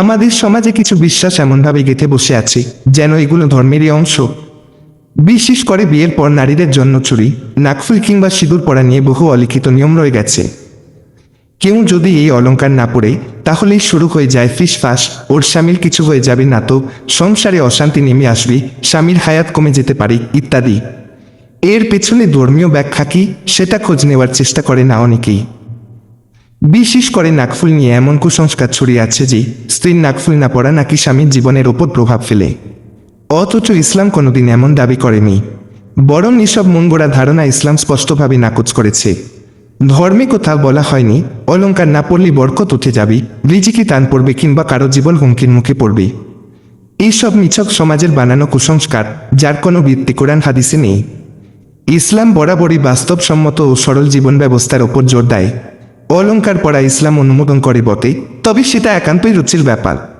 আমাদের সমাজে কিছু বিশ্বাস এমনভাবে গেঁথে বসে আছে, যেন এগুলো ধর্মেরই অংশ। বিশেষ করে বিয়ের পর নারীদের জন্য চুরি, নাকফুল কিংবা সিঁদুর পরা নিয়ে বহু অলিখিত নিয়ম রয়ে গেছে। কেউ যদি এই অলংকার না পড়ে তাহলেই শুরু হয়ে যায় ফিস ফাস ওর স্বামীর কিছু হয়ে যাবে না তো সংসারে অশান্তি নেমে আসবে, স্বামীর হায়াত কমে যেতে পারে, ইত্যাদি। এর পেছনে ধর্মীয় ব্যাখ্যা কি, সেটা খোঁজ নেওয়ার চেষ্টা করে না অনেকেই। বিশেষ করে নাকফুল নিয়ে এমন কুসংস্কার ছড়িয়ে আছে যে স্ত্রীর নাকফুল না পড়া নাকি স্বামীর জীবনের ওপর প্রভাব ফেলে। অথচ ইসলাম কোনোদিন এমন দাবি করেনি। বরং এসব মনগড়া ধারণা ইসলাম স্পষ্টভাবে নাকচ করেছে। ধর্মে কোথাও বলা হয়নি অলংকার না পড়লে বরকত উঠে যাবে, রিজিকি টান পড়বে কিংবা কারও জীবন হুমকির মুখে পড়বে। এইসব নিছক সমাজের বানানো কুসংস্কার, যার কোনো ভিত্তি কোরআন হাদিসে নেই। ইসলাম বরাবরই বাস্তবসম্মত ও সরল জীবন ব্যবস্থার ওপর জোর দেয়। অলংকার পড়া ইসলাম অনুমোদন করে বটে তবে সেটা একান্তই রুচির ব্যাপার।